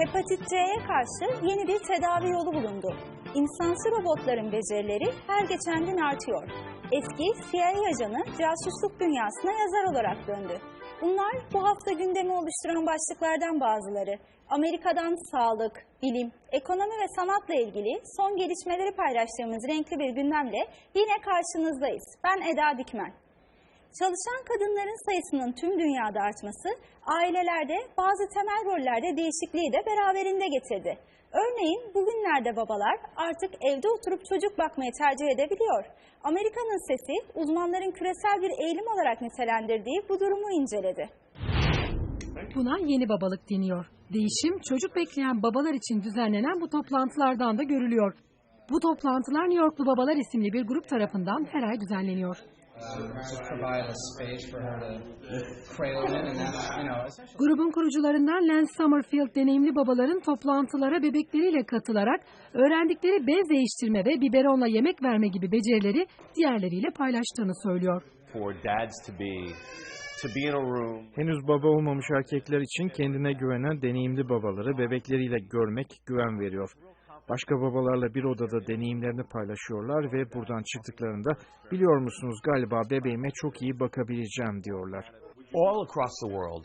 Hepatit C'ye karşı yeni bir tedavi yolu bulundu. İnsansı robotların becerileri her geçen gün artıyor. Eski CIA ajanı casusluk dünyasına yazar olarak döndü. Bunlar bu hafta gündemi oluşturan başlıklardan bazıları. Amerika'dan sağlık, bilim, ekonomi ve sanatla ilgili son gelişmeleri paylaştığımız renkli bir gündemle yine karşınızdayız. Ben Eda Dikmen. Çalışan kadınların sayısının tüm dünyada artması, ailelerde bazı temel rollerde değişikliği de beraberinde getirdi. Örneğin bugünlerde babalar artık evde oturup çocuk bakmayı tercih edebiliyor. Amerika'nın sesi uzmanların küresel bir eğilim olarak nitelendirdiği bu durumu inceledi. Buna yeni babalık deniyor. Değişim çocuk bekleyen babalar için düzenlenen bu toplantılardan da görülüyor. Bu toplantılar New Yorklu Babalar isimli bir grup tarafından her ay düzenleniyor. Grubun kurucularından Lance Summerfield deneyimli babaların toplantılara bebekleriyle katılarak öğrendikleri bez değiştirme ve biberonla yemek verme gibi becerileri diğerleriyle paylaştığını söylüyor. for dads to be to be in a room Henüz baba olmamış erkekler için kendine güvenen deneyimli babaları bebekleriyle görmek güven veriyor. Başka babalarla bir odada deneyimlerini paylaşıyorlar ve buradan çıktıklarında biliyor musunuz galiba bebeğime çok iyi bakabileceğim diyorlar. all across the world.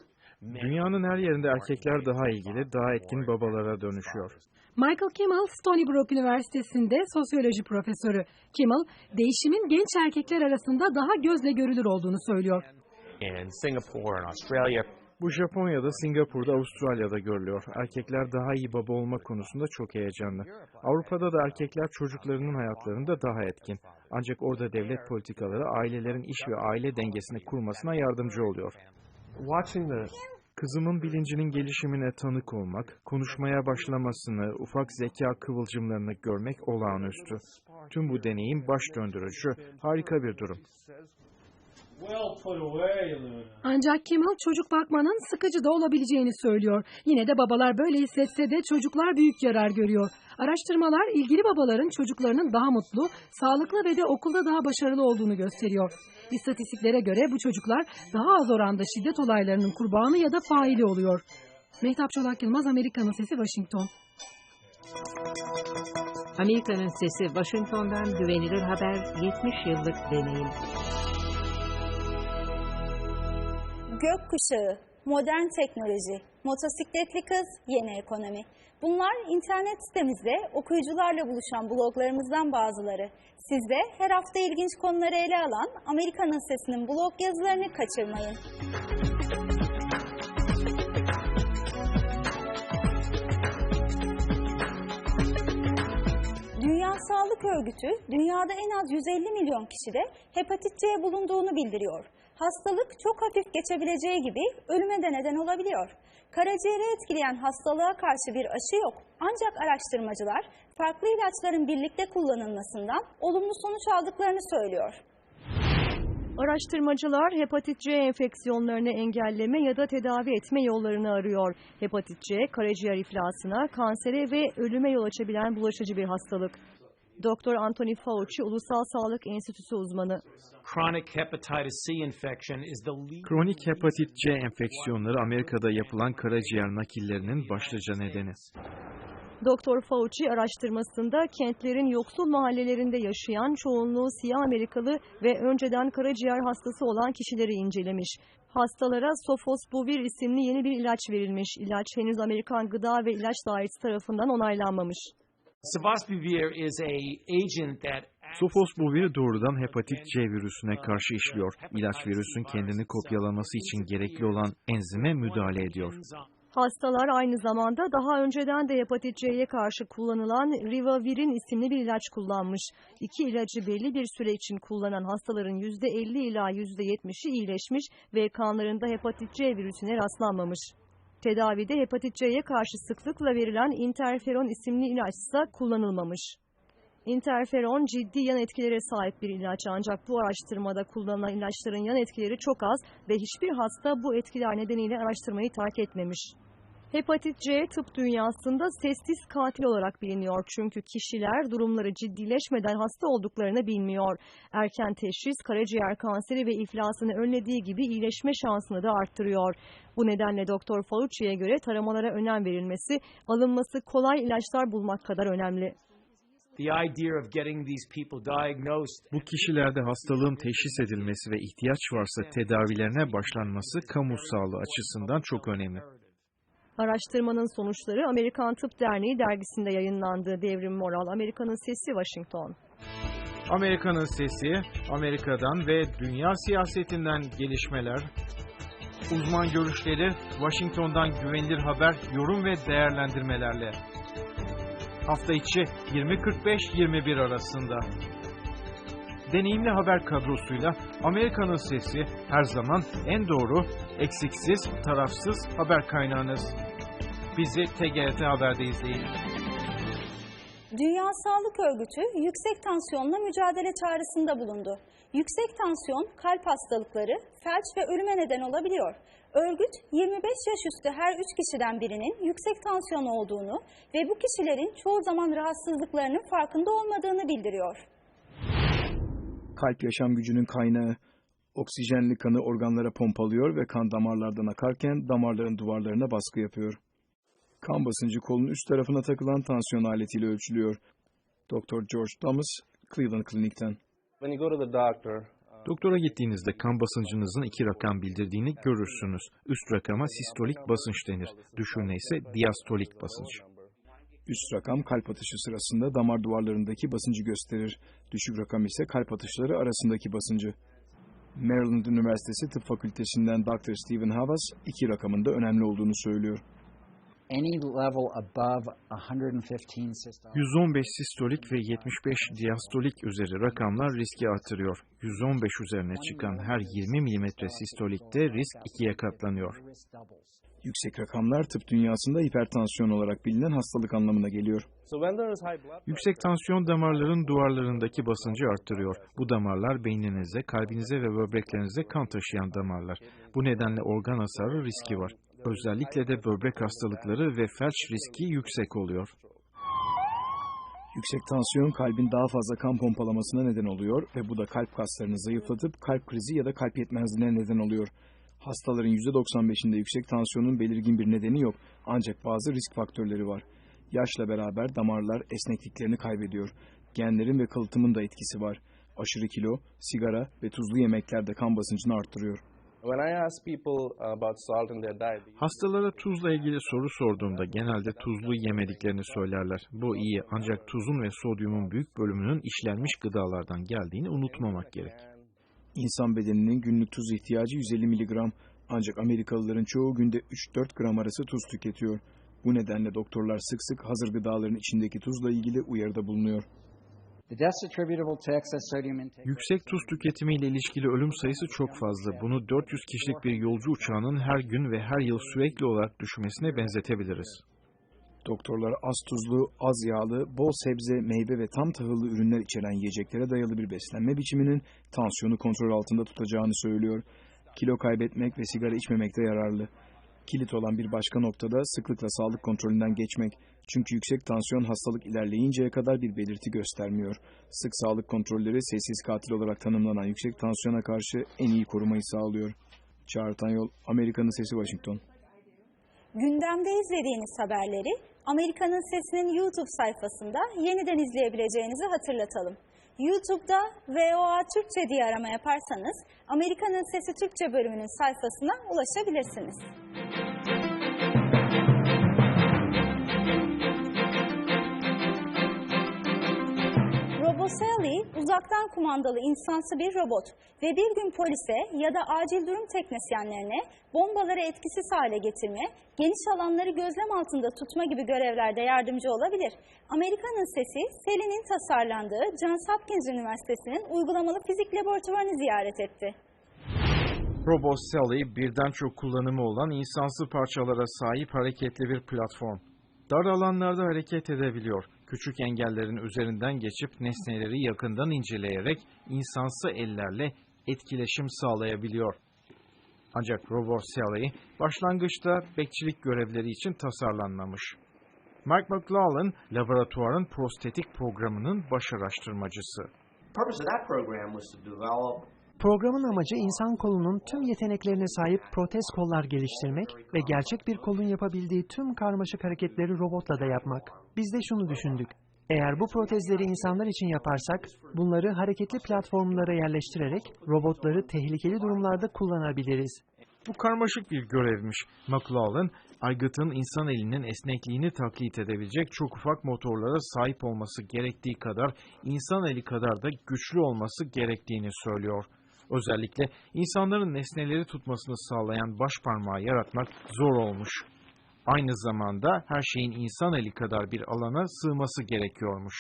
Dünyanın her yerinde erkekler daha ilgili, daha etkin babalara dönüşüyor. Michael Kimmel, Stony Brook Üniversitesi'nde sosyoloji profesörü. Kimmel, değişimin genç erkekler arasında daha gözle görülür olduğunu söylüyor. In Singapore and Australia, Bu Japonya'da, Singapur'da, Avustralya'da görülüyor. Erkekler daha iyi baba olma konusunda çok heyecanlı. Avrupa'da da erkekler çocuklarının hayatlarında daha etkin. Ancak orada devlet politikaları ailelerin iş ve aile dengesini kurmasına yardımcı oluyor. Kızımın bilincinin gelişimine tanık olmak, konuşmaya başlamasını, ufak zeka kıvılcımlarını görmek olağanüstü. Tüm bu deneyim baş döndürücü, harika bir durum. Ancak Kimmel çocuk bakmanın sıkıcı da olabileceğini söylüyor. Yine de babalar böyle hissetse de çocuklar büyük yarar görüyor. Araştırmalar ilgili babaların çocuklarının daha mutlu, sağlıklı ve de okulda daha başarılı olduğunu gösteriyor. İstatistiklere göre bu çocuklar daha az oranda şiddet olaylarının kurbanı ya da faili oluyor. Mehtap Çolak Yılmaz, Amerika'nın Sesi, Washington. Amerika'nın Sesi Washington'dan güvenilir haber 70 yıllık deneyim. Gökkuşağı, modern teknoloji, motosikletli kız, yeni ekonomi. Bunlar internet sitemizde okuyucularla buluşan bloglarımızdan bazıları. Siz de her hafta ilginç konuları ele alan Amerika'nın Sesi'nin blog yazılarını kaçırmayın. Dünya Sağlık Örgütü dünyada en az 150 milyon kişide hepatit C bulunduğunu bildiriyor. Hastalık çok hafif geçebileceği gibi ölüme de neden olabiliyor. Karaciğeri etkileyen hastalığa karşı bir aşı yok. Ancak araştırmacılar farklı ilaçların birlikte kullanılmasından olumlu sonuç aldıklarını söylüyor. Araştırmacılar hepatit C enfeksiyonlarını engelleme ya da tedavi etme yollarını arıyor. Hepatit C, karaciğer iflasına, kansere ve ölüme yol açabilen bulaşıcı bir hastalık. Doktor Anthony Fauci, Ulusal Sağlık Enstitüsü uzmanı. Kronik hepatit C enfeksiyonları Amerika'da yapılan karaciğer nakillerinin başlıca nedeni. Doktor Fauci araştırmasında kentlerin yoksul mahallelerinde yaşayan çoğunluğu siyah Amerikalı ve önceden karaciğer hastası olan kişileri incelemiş. Hastalara Sofosbuvir isimli yeni bir ilaç verilmiş. İlaç henüz Amerikan Gıda ve İlaç Dairesi tarafından onaylanmamış. Sofosbuvir is a agent that Sofosbuvir doğrudan hepatit C virüsüne karşı işliyor. İlaç virüsün kendini kopyalaması için gerekli olan enzime müdahale ediyor. Hastalar aynı zamanda daha önceden de hepatit C'ye karşı kullanılan Rivavirin isimli bir ilaç kullanmış. İki ilacı belli bir süre için kullanan hastaların %50 ila %70'i iyileşmiş ve kanlarında hepatit C virüsüne rastlanmamış. Tedavide hepatit C'ye karşı sıklıkla verilen interferon isimli ilaç ise kullanılmamış. Interferon ciddi yan etkilere sahip bir ilaç ancak bu araştırmada kullanılan ilaçların yan etkileri çok az ve hiçbir hasta bu etkiler nedeniyle araştırmayı terk etmemiş. Hepatit C tıp dünyasında sessiz katil olarak biliniyor çünkü kişiler durumları ciddileşmeden hasta olduklarını bilmiyor. Erken teşhis karaciğer kanseri ve iflasını önlediği gibi iyileşme şansını da arttırıyor. Bu nedenle Doktor Fauci'ye göre taramalara önem verilmesi, alınması kolay ilaçlar bulmak kadar önemli. The idea of getting these people diagnosed Bu kişilerde hastalığın teşhis edilmesi ve ihtiyaç varsa tedavilerine başlanması kamu sağlığı açısından çok önemli. Araştırmanın sonuçları Amerikan Tıp Derneği dergisinde yayınlandı. Devrim Moral, Amerika'nın Sesi, Washington. Amerika'nın sesi, Amerika'dan ve dünya siyasetinden gelişmeler, uzman görüşleri, Washington'dan güvenilir haber, yorum ve değerlendirmelerle. Hafta içi 20.45-21 arasında. Deneyimli haber kadrosuyla Amerika'nın sesi her zaman en doğru, eksiksiz, tarafsız haber kaynağınız. Bizi TGRT Haber'de izleyin. Dünya Sağlık Örgütü yüksek tansiyonla mücadele çağrısında bulundu. Yüksek tansiyon kalp hastalıkları, felç ve ölüme neden olabiliyor. Örgüt 25 yaş üstü her 3 kişiden birinin yüksek tansiyon olduğunu ve bu kişilerin çoğu zaman rahatsızlıklarının farkında olmadığını bildiriyor. Kalp yaşam gücünün kaynağı. Oksijenli kanı organlara pompalıyor ve kan damarlardan akarken damarların duvarlarına baskı yapıyor. Kan basıncı kolun üst tarafına takılan tansiyon aletiyle ölçülüyor. Dr. George Thomas, Cleveland Clinic'ten. When you go to the doctor, Doktora gittiğinizde kan basıncınızın iki rakam bildirdiğini görürsünüz. Üst rakama sistolik basınç denir. Düşüğüne ise diastolik basınç. Üst rakam kalp atışı sırasında damar duvarlarındaki basıncı gösterir. Düşük rakam ise kalp atışları arasındaki basıncı. Maryland Üniversitesi Tıp Fakültesinden Dr. Stephen Havas iki rakamın da önemli olduğunu söylüyor. any level above 115 systolic 115 sistolik ve 75 diastolik üzeri rakamlar riski artırıyor. 115 üzerine çıkan her 20 mm sistolikte risk ikiye katlanıyor. Yüksek rakamlar tıp dünyasında hipertansiyon olarak bilinen hastalık anlamına geliyor. Yüksek tansiyon damarların duvarlarındaki basıncı arttırıyor. Bu damarlar beyninize, kalbinize ve böbreklerinize kan taşıyan damarlar. Bu nedenle organ hasarı riski var. Özellikle de böbrek hastalıkları ve felç riski yüksek oluyor. Yüksek tansiyon kalbin daha fazla kan pompalamasına neden oluyor ve bu da kalp kaslarını zayıflatıp kalp krizi ya da kalp yetmezliğine neden oluyor. Hastaların %95'inde yüksek tansiyonun belirgin bir nedeni yok ancak bazı risk faktörleri var. Yaşla beraber damarlar esnekliklerini kaybediyor. Genlerin ve kalıtımın da etkisi var. Aşırı kilo, sigara ve tuzlu yemekler de kan basıncını arttırıyor. Hastalara tuzla ilgili soru sorduğumda genelde tuzlu yemediklerini söylerler. Bu iyi ancak tuzun ve sodyumun büyük bölümünün işlenmiş gıdalardan geldiğini unutmamak gerek. İnsan bedeninin günlük tuz ihtiyacı 150 mg ancak Amerikalıların çoğu günde 3-4 gram arası tuz tüketiyor. Bu nedenle doktorlar sık sık hazır gıdaların içindeki tuzla ilgili uyarıda bulunuyor. Yüksek tuz tüketimiyle ilişkili ölüm sayısı çok fazla. Bunu 400 kişilik bir yolcu uçağının her gün ve her yıl sürekli olarak düşmesine benzetebiliriz. Doktorlar az tuzlu, az yağlı, bol sebze, meyve ve tam tahıllı ürünler içeren yiyeceklere dayalı bir beslenme biçiminin tansiyonu kontrol altında tutacağını söylüyor. Kilo kaybetmek ve sigara içmemek de yararlı. Kilit olan bir başka noktada sıklıkla sağlık kontrolünden geçmek. Çünkü yüksek tansiyon hastalık ilerleyinceye kadar bir belirti göstermiyor. Sık sağlık kontrolleri sessiz katil olarak tanımlanan yüksek tansiyona karşı en iyi korumayı sağlıyor. Çağrı Yol, Amerika'nın Sesi Washington. Gündemde izlediğiniz haberleri Amerika'nın Sesi'nin YouTube sayfasında yeniden izleyebileceğinizi hatırlatalım. YouTube'da VOA Türkçe diye arama yaparsanız Amerika'nın Sesi Türkçe bölümünün sayfasına ulaşabilirsiniz. RoboSally uzaktan kumandalı insansı bir robot ve bir gün polise ya da acil durum teknisyenlerine bombaları etkisiz hale getirme, geniş alanları gözlem altında tutma gibi görevlerde yardımcı olabilir. Amerika'nın sesi, Sally'nin tasarlandığı Johns Hopkins Üniversitesi'nin uygulamalı fizik laboratuvarını ziyaret etti. Robot Sally birden çok kullanımı olan insansı parçalara sahip hareketli bir platform. Dar alanlarda hareket edebiliyor. Küçük engellerin üzerinden geçip nesneleri yakından inceleyerek insansı ellerle etkileşim sağlayabiliyor. Ancak robot Sally başlangıçta bekçilik görevleri için tasarlanmamış. Mike McLaughlin, laboratuvarın prostetik programının baş araştırmacısı. purpose of that program was to develop Programın amacı insan kolunun tüm yeteneklerine sahip protez kollar geliştirmek ve gerçek bir kolun yapabildiği tüm karmaşık hareketleri robotla da yapmak. Biz de şunu düşündük. Eğer bu protezleri insanlar için yaparsak, bunları hareketli platformlara yerleştirerek robotları tehlikeli durumlarda kullanabiliriz. Bu karmaşık bir görevmiş. McLaughlin, aygıtın insan elinin esnekliğini taklit edebilecek çok ufak motorlara sahip olması gerektiği kadar insan eli kadar da güçlü olması gerektiğini söylüyor. Özellikle insanların nesneleri tutmasını sağlayan baş parmağı yaratmak zor olmuş. Aynı zamanda her şeyin insan eli kadar bir alana sığması gerekiyormuş.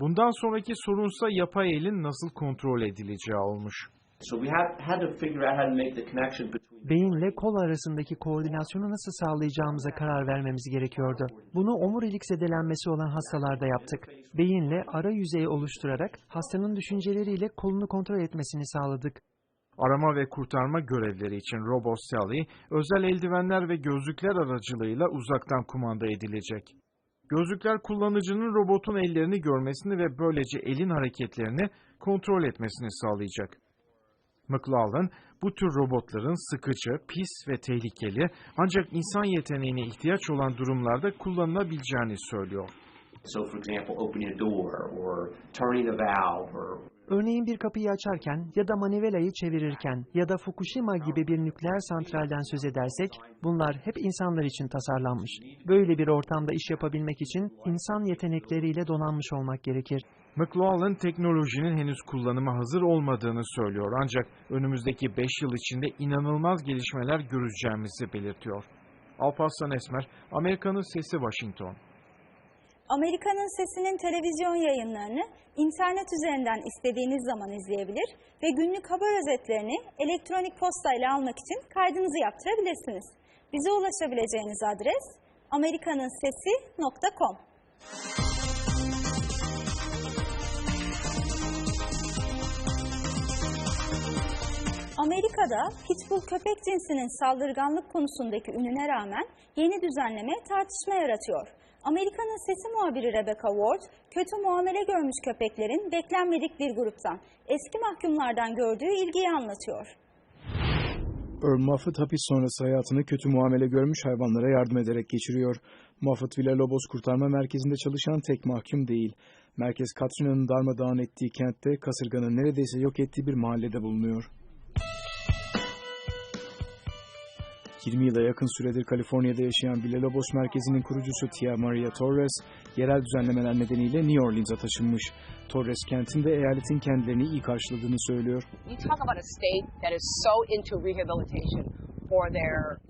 Bundan sonraki sorunsa yapay elin nasıl kontrol edileceği olmuş. So we had had to figure out how to make the connection between Beyinle kol arasındaki koordinasyonu nasıl sağlayacağımıza karar vermemiz gerekiyordu. Bunu omurilik zedelenmesi olan hastalarda yaptık. Beyinle ara yüzeyi oluşturarak hastanın düşünceleriyle kolunu kontrol etmesini sağladık. Arama ve kurtarma görevleri için Robot Sally, özel eldivenler ve gözlükler aracılığıyla uzaktan kumanda edilecek. Gözlükler kullanıcının robotun ellerini görmesini ve böylece elin hareketlerini kontrol etmesini sağlayacak. McLaughlin, bu tür robotların sıkıcı, pis ve tehlikeli ancak insan yeteneğine ihtiyaç olan durumlarda kullanılabileceğini söylüyor. so for example opening a door or turning a valve or Örneğin bir kapıyı açarken ya da manivelayı çevirirken ya da Fukushima gibi bir nükleer santralden söz edersek bunlar hep insanlar için tasarlanmış. Böyle bir ortamda iş yapabilmek için insan yetenekleriyle donanmış olmak gerekir. McLaughlin teknolojinin henüz kullanıma hazır olmadığını söylüyor ancak önümüzdeki 5 yıl içinde inanılmaz gelişmeler göreceğimizi belirtiyor. Alparslan Esmer, Amerika'nın Sesi Washington. Amerika'nın Sesi'nin televizyon yayınlarını internet üzerinden istediğiniz zaman izleyebilir ve günlük haber özetlerini elektronik postayla almak için kaydınızı yaptırabilirsiniz. Bize ulaşabileceğiniz adres amerikaninsesi.com. Amerika'da Pitbull köpek cinsinin saldırganlık konusundaki ününe rağmen yeni düzenleme tartışma yaratıyor. Amerika'nın sesi muhabiri Rebecca Ward, kötü muamele görmüş köpeklerin beklenmedik bir gruptan, eski mahkumlardan gördüğü ilgiyi anlatıyor. Earl Moffat hapis sonrası hayatını kötü muamele görmüş hayvanlara yardım ederek geçiriyor. Moffat Villalobos Kurtarma Merkezi'nde çalışan tek mahkum değil. Merkez Katrina'nın darmadağın ettiği kentte kasırganın neredeyse yok ettiği bir mahallede bulunuyor. 20 yıla yakın süredir Kaliforniya'da yaşayan Villalobos Merkezi'nin kurucusu Tia Maria Torres, yerel düzenlemeler nedeniyle New Orleans'a taşınmış. Torres kentinde eyaletin kendilerini iyi karşıladığını söylüyor. You talk about a state that is so into rehabilitation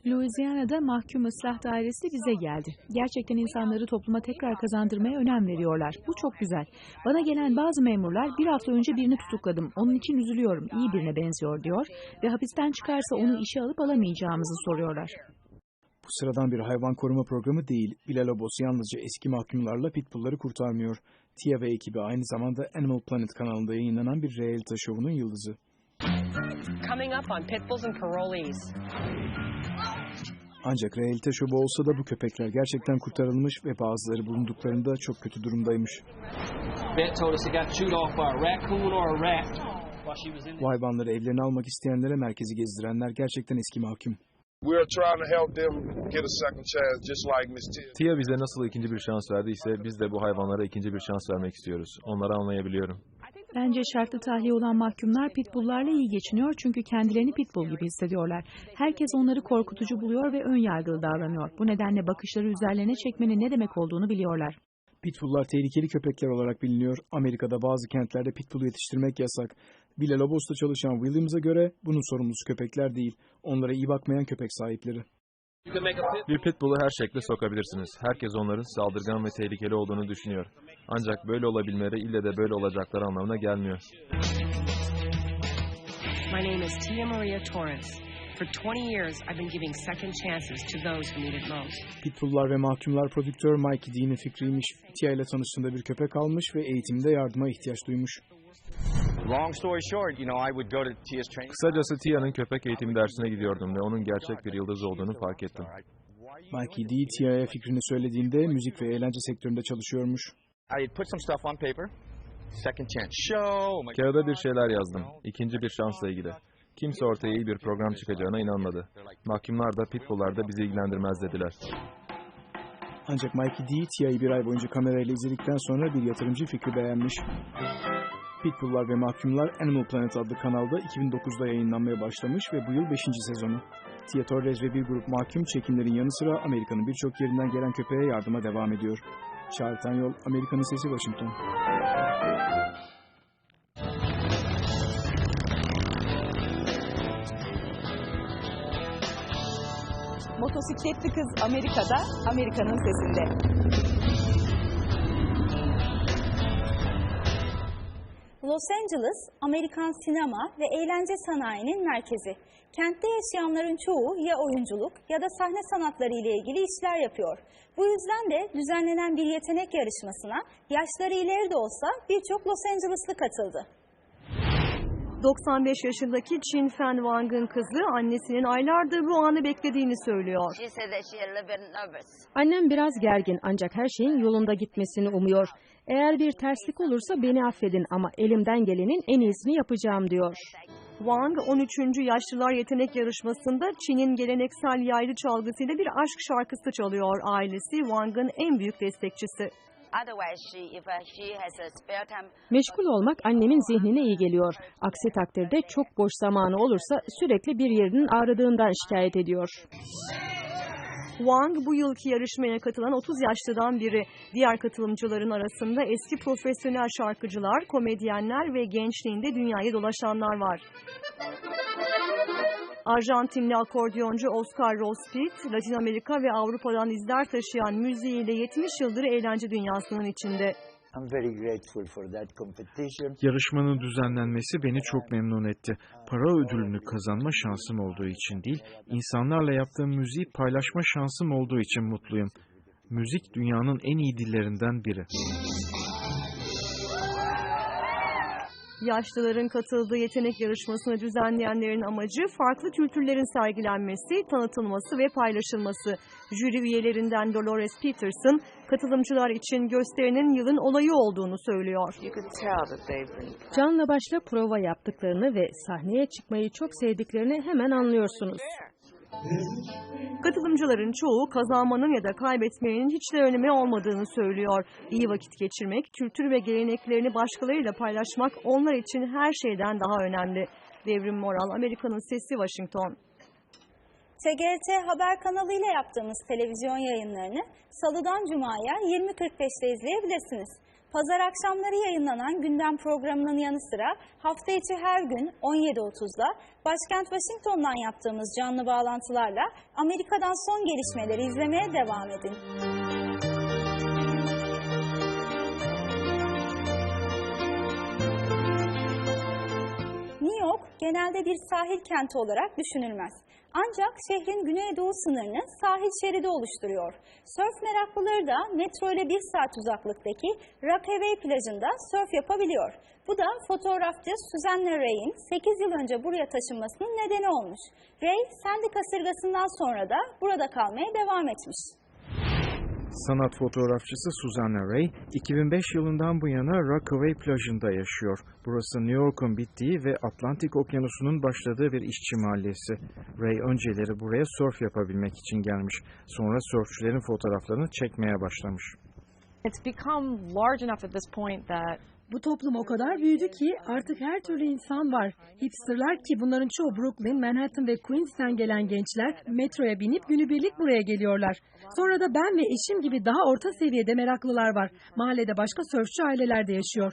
Louisiana'da mahkum ıslah dairesi bize geldi. Gerçekten insanları topluma tekrar kazandırmaya önem veriyorlar. Bu çok güzel. Bana gelen bazı memurlar bir hafta önce birini tutukladım. Onun için üzülüyorum. İyi birine benziyor diyor. Ve hapisten çıkarsa onu işe alıp alamayacağımızı soruyorlar. Bu sıradan bir hayvan koruma programı değil. Villalobos yalnızca eski mahkumlarla pitbullları kurtarmıyor. Tia ve ekibi aynı zamanda Animal Planet kanalında yayınlanan bir reality şovunun yıldızı. Coming up on Pitbulls and Parolees. Ancak realite şovu olsa da bu köpekler gerçekten kurtarılmış ve bazıları bulunduklarında çok kötü durumdaymış. Vet told us he got chewed off by a raccoon or a rat while she was in Bu hayvanları evlerine almak isteyenlere merkezi gezdirenler gerçekten eski mahkum. We are trying to help them get a second chance, just like Miss Tia. Tia bize nasıl ikinci bir şans verdiyse biz de bu hayvanlara ikinci bir şans vermek istiyoruz. Onları anlayabiliyorum. Bence şartlı tahliye olan mahkumlar pitbulllarla iyi geçiniyor çünkü kendilerini pitbull gibi hissediyorlar. Herkes onları korkutucu buluyor ve ön yargılı davranıyor. Bu nedenle bakışları üzerlerine çekmenin ne demek olduğunu biliyorlar. Pitbulllar tehlikeli köpekler olarak biliniyor. Amerika'da bazı kentlerde pitbull yetiştirmek yasak. Villalobos'ta çalışan Williams'a göre bunun sorumlusu köpekler değil. Onlara iyi bakmayan köpek sahipleri. Bir pitbull'u her şekle sokabilirsiniz. Herkes onların saldırgan ve tehlikeli olduğunu düşünüyor. Ancak böyle olabilmeleri ille de böyle olacakları anlamına gelmiyor. My name is Tia Maria Torres. For 20 years, I've been giving second chances to those who need it most. Pitbulllar ve mahkumlar prodüktör Mikey Dean'in fikriymiş. Tia ile tanıştığında bir köpek almış ve eğitimde yardıma ihtiyaç duymuş. Long story short, you know, I would go to Tia's training. Kısacası Tia'nın köpek eğitimi dersine gidiyordum ve onun gerçek bir yıldız olduğunu fark ettim. Mikey D. Tia'ya fikrini söylediğinde müzik ve eğlence sektöründe çalışıyormuş. I put some stuff on paper. Second chance show. Kağıda bir şeyler yazdım. İkinci bir şansla ilgili. Kimse ortaya iyi bir program çıkacağına inanmadı. Mahkumlar da pitbulllar da bizi ilgilendirmez dediler. Ancak Mikey D. Tia'yı bir ay boyunca kamerayla izledikten sonra bir yatırımcı fikri beğenmiş. Pitbulllar ve Mahkumlar Animal Planet adlı kanalda 2009'da yayınlanmaya başlamış ve bu yıl 5. sezonu. Tia Torres ve bir grup mahkum çekimlerin yanı sıra Amerika'nın birçok yerinden gelen köpeğe yardıma devam ediyor. Çağrıtan Yol, Amerika'nın Sesi Washington. Motosikletli kız Amerika'da, Amerika'nın sesinde. Los Angeles, Amerikan sinema ve eğlence sanayinin merkezi. Kentte yaşayanların çoğu ya oyunculuk ya da sahne sanatları ile ilgili işler yapıyor. Bu yüzden de düzenlenen bir yetenek yarışmasına yaşları ileri de olsa birçok Los Angeleslı katıldı. 95 yaşındaki Chin Fen Wang'ın kızı annesinin aylardır bu anı beklediğini söylüyor. Annem biraz gergin ancak her şeyin yolunda gitmesini umuyor. Eğer bir terslik olursa beni affedin ama elimden gelenin en iyisini yapacağım diyor. Wang 13. Yaşlılar Yetenek Yarışması'nda Çin'in geleneksel yaylı çalgısıyla bir aşk şarkısı çalıyor. Ailesi Wang'ın en büyük destekçisi. Meşgul olmak annemin zihnine iyi geliyor. Aksi takdirde çok boş zamanı olursa sürekli bir yerinin ağrıdığından şikayet ediyor. Wang bu yılki yarışmaya katılan 30 yaşlıdan biri. Diğer katılımcıların arasında eski profesyonel şarkıcılar, komedyenler ve gençliğinde dünyayı dolaşanlar var. Arjantinli akordeoncu Oscar Rospit, Latin Amerika ve Avrupa'dan izler taşıyan müziğiyle 70 yıldır eğlence dünyasının içinde. Yarışmanın düzenlenmesi beni çok memnun etti. Para ödülünü kazanma şansım olduğu için değil, insanlarla yaptığım müziği paylaşma şansım olduğu için mutluyum. Müzik dünyanın en iyi dillerinden biri. Yaşlıların katıldığı yetenek yarışmasını düzenleyenlerin amacı farklı kültürlerin sergilenmesi, tanıtılması ve paylaşılması. Jüri üyelerinden Dolores Peterson, katılımcılar için gösterinin yılın olayı olduğunu söylüyor. Canla başla prova yaptıklarını ve sahneye çıkmayı çok sevdiklerini hemen anlıyorsunuz. Katılımcıların çoğu kazanmanın ya da kaybetmenin hiç de önemi olmadığını söylüyor. İyi vakit geçirmek, kültür ve geleneklerini başkalarıyla paylaşmak onlar için her şeyden daha önemli. Devrim Moral, Amerika'nın Sesi, Washington. TGRT Haber kanalıyla yaptığımız televizyon yayınlarını Salıdan Cuma'ya 20.45'te izleyebilirsiniz. Pazar akşamları yayınlanan gündem programının yanı sıra hafta içi her gün 17.30'da başkent Washington'dan yaptığımız canlı bağlantılarla Amerika'dan son gelişmeleri izlemeye devam edin. New York genelde bir sahil kenti olarak düşünülmez. Ancak şehrin güneydoğu sınırını sahil şeridi oluşturuyor. Sörf meraklıları da metro ile bir saat uzaklıktaki Rockaway plajında sörf yapabiliyor. Bu da fotoğrafçı Suzanne Ray'in 8 yıl önce buraya taşınmasının nedeni olmuş. Ray, Sandy kasırgasından sonra da burada kalmaya devam etmiş. Sanat fotoğrafçısı Susanna Ray, 2005 yılından bu yana Rockaway plajında yaşıyor. Burası New York'un bittiği ve Atlantik Okyanusu'nun başladığı bir işçi mahallesi. Ray önceleri buraya surf yapabilmek için gelmiş. Sonra sörfçülerin fotoğraflarını çekmeye başlamış. It's become large enough at this point that Bu toplum o kadar büyüdü ki artık her türlü insan var. Hipsterlar ki bunların çoğu Brooklyn, Manhattan ve Queens'ten gelen gençler metroya binip günübirlik buraya geliyorlar. Sonra da ben ve eşim gibi daha orta seviyede meraklılar var. Mahallede başka sörfçü aileler de yaşıyor.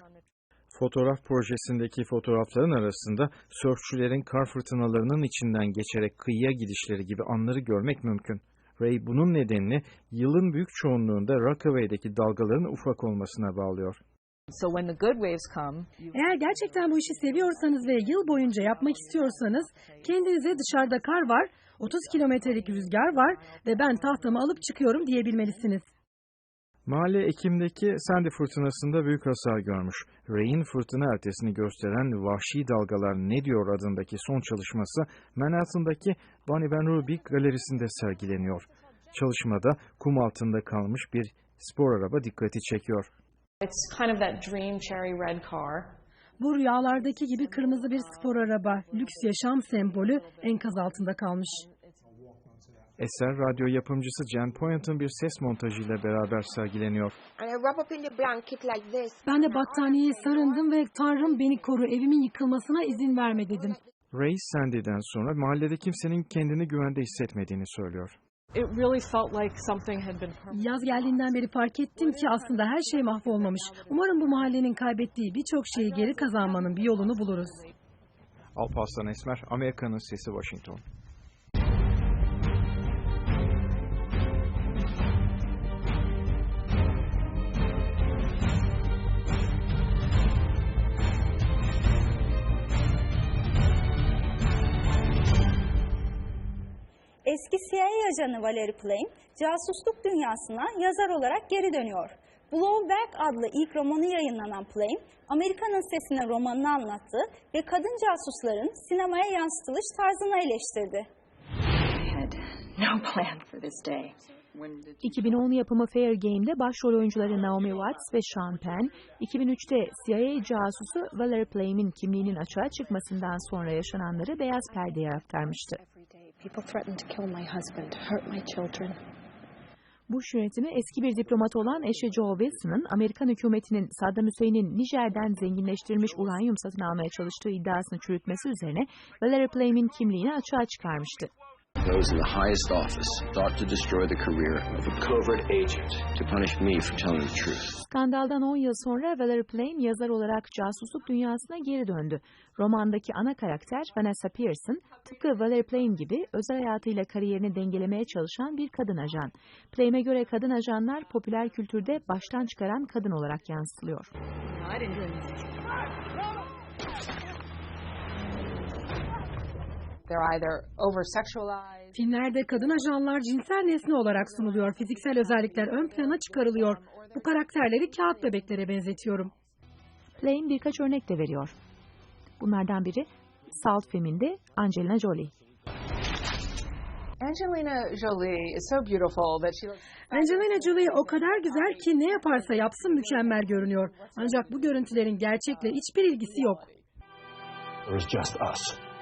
Fotoğraf projesindeki fotoğrafların arasında sörfçülerin kar fırtınalarının içinden geçerek kıyıya gidişleri gibi anları görmek mümkün. Ray bunun nedenini yılın büyük çoğunluğunda Rockaway'deki dalgaların ufak olmasına bağlıyor. So when the good waves come, Eğer gerçekten bu işi seviyorsanız ve yıl boyunca yapmak istiyorsanız kendinize dışarıda kar var, 30 kilometrelik rüzgar var ve ben tahtamı alıp çıkıyorum diyebilmelisiniz. Mahalle Ekim'deki Sandy fırtınasında büyük hasar görmüş. Ray'in fırtına ertesini gösteren Vahşi Dalgalar Ne Diyor adındaki son çalışması Manhattan'daki Bonnie Van Ruby galerisinde sergileniyor. Çalışmada kum altında kalmış bir spor araba dikkati çekiyor. It's kind of that dream cherry red car. Bu rüyalardaki gibi kırmızı bir spor araba, lüks yaşam sembolü enkaz altında kalmış. Eser radyo yapımcısı Jen Poyant'ın bir ses montajıyla beraber sergileniyor. Ben de battaniyeye sarındım ve Tanrım beni koru, evimin yıkılmasına izin verme dedim. Ray Sandy'den sonra mahallede kimsenin kendini güvende hissetmediğini söylüyor. It really felt like something had been Yaz geldiğinden beri fark ettim ki aslında her şey mahvolmamış. Umarım bu mahallenin kaybettiği birçok şeyi geri kazanmanın bir yolunu buluruz. Alparslan Esmer, Amerika'nın Sesi Washington. Eski CIA ajanı Valerie Plame, casusluk dünyasına yazar olarak geri dönüyor. Blowback adlı ilk romanı yayınlanan Plame, Amerika'nın Sesine romanını anlattı ve kadın casusların sinemaya yansıtılış tarzını eleştirdi. no plan for this day. 2010 yapımı Fair Game'de başrol oyuncuları Naomi Watts ve Sean Penn, 2003'te CIA casusu Valerie Plame'in kimliğinin açığa çıkmasından sonra yaşananları beyaz perdeye aktarmıştı. People threatened to kill my husband, hurt my children. Bush yönetimi eski bir diplomat olan eşi Joe Wilson'ın Amerikan hükümetinin Saddam Hüseyin'in Nijer'den zenginleştirilmiş uranyum satın almaya çalıştığı iddiasını çürütmesi üzerine Valerie Plame'in kimliğini açığa çıkarmıştı. Those in the highest office thought to destroy the career of a covert agent to punish me for telling the truth. Skandaldan 10 yıl sonra Valerie Plame yazar olarak casusluk dünyasına geri döndü. Romandaki ana karakter Vanessa Pearson, tıpkı Valerie Plame gibi özel hayatıyla kariyerini dengelemeye çalışan bir kadın ajan. Plame'e göre kadın ajanlar popüler kültürde baştan çıkaran kadın olarak yansıtılıyor. Filmlerde kadın ajanlar cinsel nesne olarak sunuluyor. Fiziksel özellikler ön plana çıkarılıyor. Bu karakterleri kağıt bebeklere benzetiyorum. Plame birkaç örnek de veriyor. Bunlardan biri Salt filminde Angelina Jolie. Angelina Jolie is so beautiful that she looks Angelina Jolie o kadar güzel ki ne yaparsa yapsın mükemmel görünüyor. Ancak bu görüntülerin gerçekle hiçbir ilgisi yok. It was just us.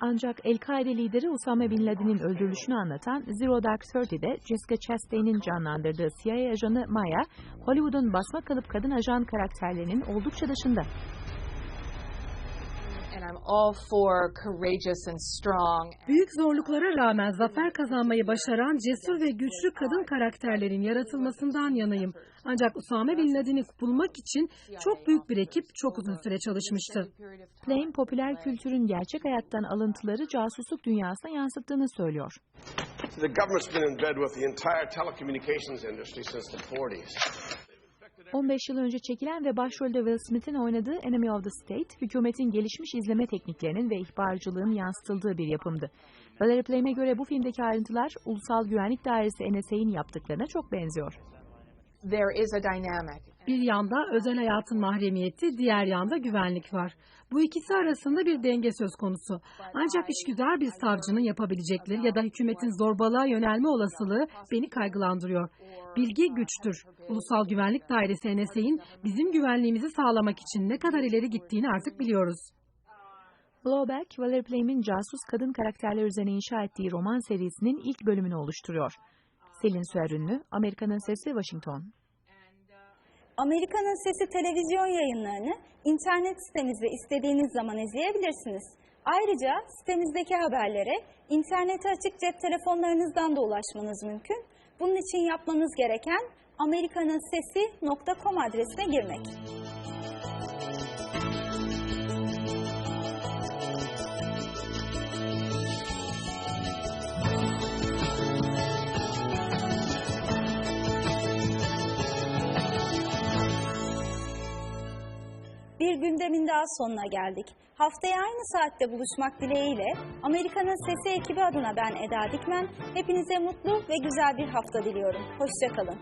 Ancak El-Kaide lideri Osama Bin Laden'in öldürülüşünü anlatan Zero Dark Thirty'de Jessica Chastain'in canlandırdığı CIA ajanı Maya, Hollywood'un basma kalıp kadın ajan karakterlerinin oldukça dışında. and I'm all for courageous and strong. Büyük zorluklara rağmen zafer kazanmayı başaran cesur ve güçlü kadın karakterlerin yaratılmasından yanayım. Ancak Usame Bin Laden'i bulmak için çok büyük bir ekip çok uzun süre çalışmıştı. Plame popüler kültürün gerçek hayattan alıntıları casusluk dünyasına yansıttığını söylüyor. The government's been in bed with the entire telecommunications industry since the 40s. 15 yıl önce çekilen ve başrolde Will Smith'in oynadığı Enemy of the State, hükümetin gelişmiş izleme tekniklerinin ve ihbarcılığın yansıtıldığı bir yapımdı. Valerie Plame'e göre bu filmdeki ayrıntılar Ulusal Güvenlik Dairesi NSA'nin yaptıklarına çok benziyor. There is a dynamic. Bir yanda özel hayatın mahremiyeti, diğer yanda güvenlik var. Bu ikisi arasında bir denge söz konusu. Ancak işgüzar bir savcının yapabilecekleri ya da hükümetin zorbalığa yönelme olasılığı beni kaygılandırıyor. Bilgi güçtür. Ulusal Güvenlik Dairesi NSA'nin bizim güvenliğimizi sağlamak için ne kadar ileri gittiğini artık biliyoruz. Blowback, Valerie Plame'in casus kadın karakterler üzerine inşa ettiği roman serisinin ilk bölümünü oluşturuyor. Selin Süerünlü, Amerika'nın Sesi, Washington. Amerika'nın Sesi televizyon yayınlarını internet sitemizde istediğiniz zaman izleyebilirsiniz. Ayrıca sitemizdeki haberlere internete açık cep telefonlarınızdan da ulaşmanız mümkün. Bunun için yapmanız gereken amerikanansesi.com adresine girmek. Bir gündemin daha sonuna geldik. Haftaya aynı saatte buluşmak dileğiyle Amerika'nın Sesi ekibi adına ben Eda Dikmen. Hepinize mutlu ve güzel bir hafta diliyorum. Hoşçakalın.